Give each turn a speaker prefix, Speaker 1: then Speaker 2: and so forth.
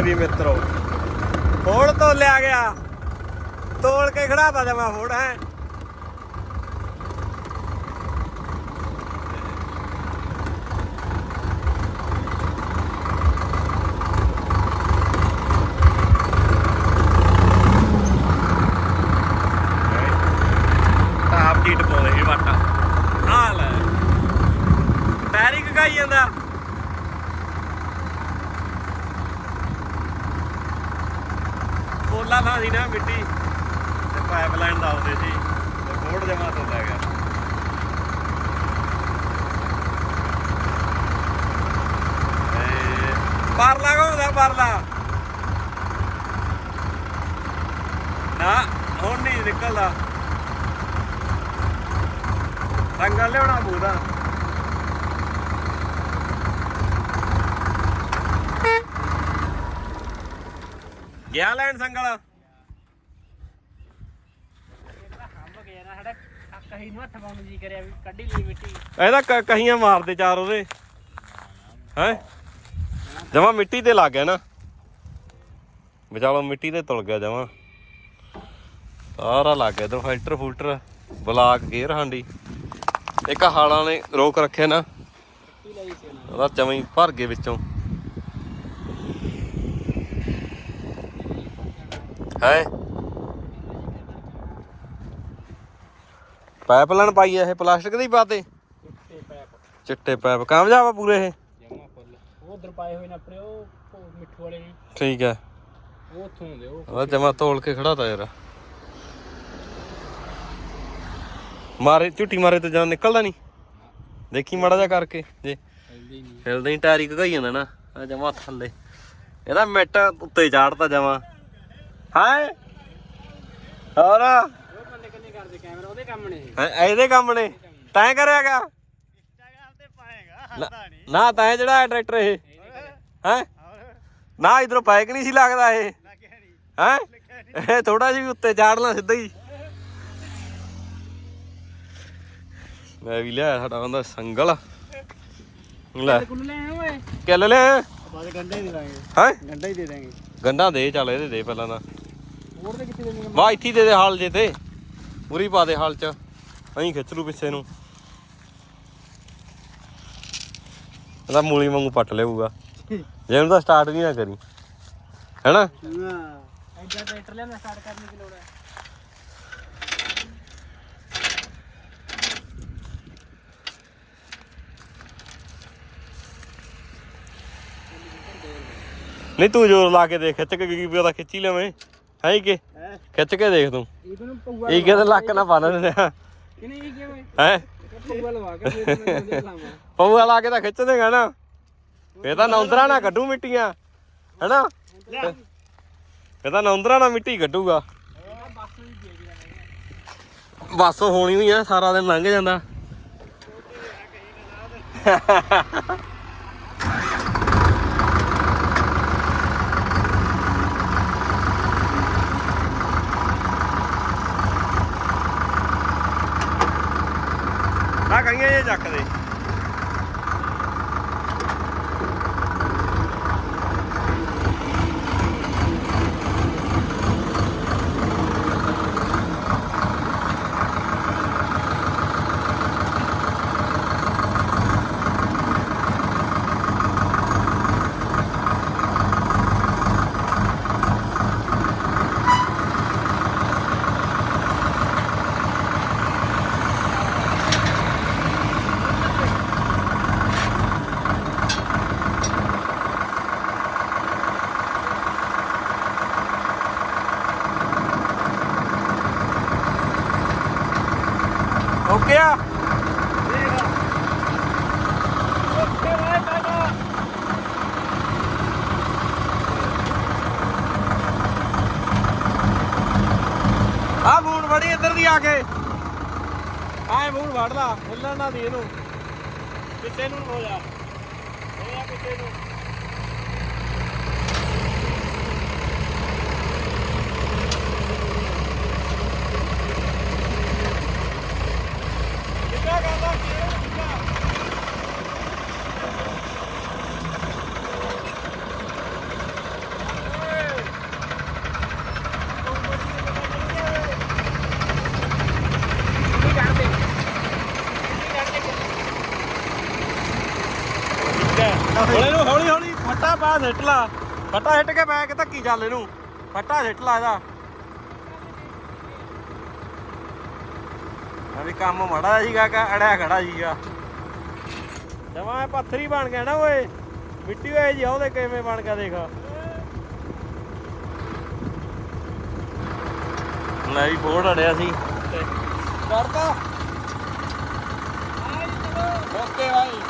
Speaker 1: ਵੀ ਮਿੱਤਰੋ। ਫੋੜ ਤੋਂ ਲਿਆ ਗਿਆ। ਤੋਲ ਕੇ ਖੜਾਤਾ ਜਮਾ ਫੋੜ ਹੈ। ਤਾਪ ਕੀ ਇਹ ਵਾਟਾ ਆ ਲੈ। ਪੈਰੀ ਕਗਾਈ ਜਾਂਦਾ। ਪੋਲਾ ਥਾਂ ਸੀ ਨਾ ਮਿੱਟੀ ਤੇ ਪਾਈਪਲਾਈਨ ਲਾਉਂਦੇ ਸੀ ਤੇ ਕੋਡ ਜਮਾ ਤੋਂ ਗਿਆ। ਪਰਲਾ ਘੁੰਮਦਾ ਪਰਲਾ? ਨਾ, ਹੁਣ ਨਹੀਂ ਨਿਕਲਦਾ। ਰੰਗਲ ਲਿਆਉਣਾ ਪੂਰਾ ਗਿਆ ਲੈਣ ਸੰਗਲ
Speaker 2: ਹੰਬ ਗਿਆ ਨਾ ਸਾਡਾ ਕਹੀ ਨੂੰ ਹੱਥ ਪਾਉਣ ਨੂੰ ਜੀ ਕਰਿਆ ਗਿਆ ਲੈਣ ਲਈ ਮਿੱਟੀ
Speaker 1: ਇਹਦਾ ਕਹੀਆਂ ਮਾਰਦੇ ਚਾਰ ਉਹਦੇ। ਹੈ? ਜਮਾ ਮਿੱਟੀ ਤੇ ਲੱਗ ਗਿਆ ਨਾ। ਵਿਚਾਲੋ ਮਿੱਟੀ ਤੇ ਤੁਲ ਗਿਆ ਜਮਾ। ਸਾਰਾ ਲੱਗ ਗਿਆ ਇਧਰ ਫਿਲਟਰ ਫੁਲਟਰ, ਬਲਾਕ ਗੇਅਰ ਹਾਂਡੀ। ਇੱਕ ਹਾਲਾਂ ਨੇ ਰੋਕ ਰੱਖਿਆ ਨਾ।
Speaker 2: ਕੀ
Speaker 1: ਉਹਦਾ ਚਵੇਂ ਭਰ ਗਏ ਵਿੱਚੋਂ। ਹੈ? ਪਾਈਪਲਾਈਨ ਪਾਈ ਆ ਇਹ ਪਲਾਸਟਿਕ ਦੀ ਪਾਤੇ?
Speaker 2: ਚਿੱਟੇ ਪੈਪ।
Speaker 1: ਚਿੱਟੇ ਪਾਈਪ ਕਾਮਯਾਬ ਆ ਪੂਰੇ ਇਹ?
Speaker 2: ਜਮਾ ਫੁੱਲ। ਉਹ ਉਧਰ ਪਾਏ ਹੋਏ ਨੇ ਆਪਣੇ ਉਹ ਉਹ ਮਿੱਠੂ ਵਾਲੇ ਨੇ।
Speaker 1: ਠੀਕ ਹੈ
Speaker 2: ਉਹ ਉੱਥੋਂ ਹੁੰਦੇ ਉਹ
Speaker 1: ਉਹਦਾ ਜਮਾ ਤੋਲ ਕੇ ਖੜਾ ਤਾ ਯਾਰ। ਮਾਰੇ ਝੁੱਟੀ ਮਾਰੇ ਤੇ ਜਾਂ ਨਿਕਲਦਾ ਨਹੀਂ। ਦੇਖੀ ਮਾੜਾ ਜਾ ਕਰਕੇ ਜੇ
Speaker 2: ਹਲਦੀ ਨਹੀਂ।
Speaker 1: ਹਿਲਦਾ ਹੀ ਟਾਇਰ ਹੀ ਘਗਾਈ ਜਾਂਦਾ ਨਾ। ਆ ਜਮਾ ਥੱਲੇ। ਇਹਦਾ ਮਿੱਟ ਉੱਤੇ ਚਾੜਤਾ ਜਮਾ। ਹਾਏ ਹੋਰ?
Speaker 2: ਉਹ ਬੰਦੇ ਕੰਨੇ ਕਰਦੇ ਕੈਮਰਾ ਉਹਦੇ ਕੰਮ ਨੇ ਇਹ
Speaker 1: ਹੈਂ, ਇਹਦੇ ਕੰਮ ਨੇ। ਤੈਂ ਕਰਿਆਗਾ
Speaker 2: ਇੰਸਟਾਗ੍ਰਾਮ ਤੇ ਪਾਏਗਾ
Speaker 1: ਨਾ ਤੈਂ ਜਿਹੜਾ ਟਰੈਕਟਰ ਇਹ। ਹੈ? ਨਾ ਇਧਰੋਂ ਪਾਇਕ ਨਹੀਂ ਸੀ ਲੱਗਦਾ ਇਹ। ਹੈ? ਇਹ ਥੋੜਾ ਜਿਹਾ ਵੀ ਉੱਤੇ ਚਾੜਨਾ ਸਿੱਧਾ ਹੀ। ਮੈਂ ਵੀ ਲਿਆ ਸਾਡਾ ਬੰਦਾ ਸੰਗਲ। ਲੈ।
Speaker 2: ਕੁੱਲ ਲੈ? ਓਏ
Speaker 1: ਕਿੱਲ ਲੈ
Speaker 2: ਬਾਅਦ ਗੰਡਾ ਹੀ ਦੇ ਦਾਂਗੇ।
Speaker 1: ਹੈ?
Speaker 2: ਗੰਡਾ ਹੀ ਦੇ ਦਾਂਗੇ।
Speaker 1: ਗੰਡਾ ਦੇ ਚੱਲ ਇਹਦੇ ਦੇ ਪਹਿਲਾਂ ਤਾਂ।
Speaker 2: ਹੋਰ ਕਿੱਥੇ
Speaker 1: ਵਾਹ ਇੱਥੇ ਦੇ ਦੇ ਹਾਲ ਜੇ ਤੇ। ਪੂਰੀ ਪਾ ਦੇ ਹਾਲ ਚ। ਅਹੀਂ ਖਿੱਚ ਲੂ ਪਿੱਛੇ ਨੂੰ। ਇਹਦਾ ਮੂਲੀ ਵਾਂਗੂ ਪੱਟ ਲੇਊਗਾ ਜੇ ਉਹਨੂੰ ਤਾਂ ਸਟਾਰਟ ਵੀ ਨਾ ਕਰੀ। ਹੈਨਾ?
Speaker 2: ਐਡਾ ਟਰੈਕਟਰ ਲੈਣਾ ਸਟਾਰਟ ਕਰਨੇ ਦੀ ਲੋੜ ਹੈ?
Speaker 1: ਨਹੀਂ ਤੂੰ ਜ਼ੋਰ ਲਾ ਕੇ ਦੇਖ ਖਿੱਚ ਕੇ ਕੀ ਪਤਾ ਖਿੱਚੀ ਲਵੇਂ। ਹੈ ਕਿ? ਖਿੱਚ ਕੇ ਦੇਖ ਤੂੰ।
Speaker 2: ਇਹ ਨੂੰ ਪਊਆ
Speaker 1: ਇਹ ਕਿਹਦੇ ਲੱਕ ਨਾ ਬੰਨ ਦਿੰਦੇ ਆ?
Speaker 2: ਕਿ। ਨਹੀਂ ਇਹ ਕਿਵੇਂ?
Speaker 1: ਹੈ?
Speaker 2: ਪਊਆ ਲਵਾ ਕੇ ਫਿਰ
Speaker 1: ਪਊਆ ਲਾ ਕੇ ਤਾਂ ਖਿੱਚ ਦੇਗਾ ਨਾ। ਇਹ ਤਾਂ ਨੌਂਦਰਾ ਨਾ ਕੱਢੂ ਮਿੱਟੀਆਂ ਹੈਨਾ? ਇਹ ਤਾਂ ਨੌਂਦਰਾ ਨਾ ਮਿੱਟੀ ਕੱਢੂਗਾ।
Speaker 2: ਬਸ
Speaker 1: ਹੋਣੀ ਹੋਈ ਆ ਸਾਰਾ ਦਿਨ ਲੰਘ ਜਾਂਦਾ। ਆ ਕਹੀਆਂ ਜੇ ਚੱਕਦੇ ਓਕੇ ਆ ਆ ਫੋਨ ਫੜੀ ਇੱਧਰ ਦੀ ਆ ਕੇ। ਆਏ ਫੋਨ ਫੜ ਲਾ, ਹਿੱਲਣ ਨਾ ਦੀ ਇਹਨੂੰ। ਪਿੱਛੇ ਨੂੰ ਹੋ ਜਾ। ਹੋ ਜਾ ਪਿੱਛੇ ਨੂੰ ਕਿੱਦਾਂ ਕਰਦਾ ਕੀ ਕਿੱਦਾਂ ਹੁਣ ਇਹਨੂੰ ਹੌਲੀ ਹੌਲੀ ਫੱਟਾ ਪਾ ਸਿੱਟ ਲਾ। ਫੱਟਾ ਸਿੱਟ ਕੇ ਬੈਗ ਧੱਕੀ ਚੱਲ ਇਹਨੂੰ। ਫੱਟਾ ਸਿੱਟ ਲਾ ਇਹਦਾ। ਕੰਮ ਮੜਾ ਸੀਗਾ ਕਿ ਅੜਿਆ ਖੜਾ ਸੀਗਾ। ਜਮਾ ਪੱਥਰੀ ਬਣ ਗਿਆ ਨਾ ਓਏ। ਮਿੱਟੀ ਹੋਏ ਜੀ ਉਹਦੇ ਕਿਵੇਂ ਬਣ ਗਿਆ ਦੇਖ। ਲੈ ਵੀ ਬੋਰਡ ਅੜਿਆ ਸੀ। ਕਰਦਾ ਓਕੇ ਭਾਈ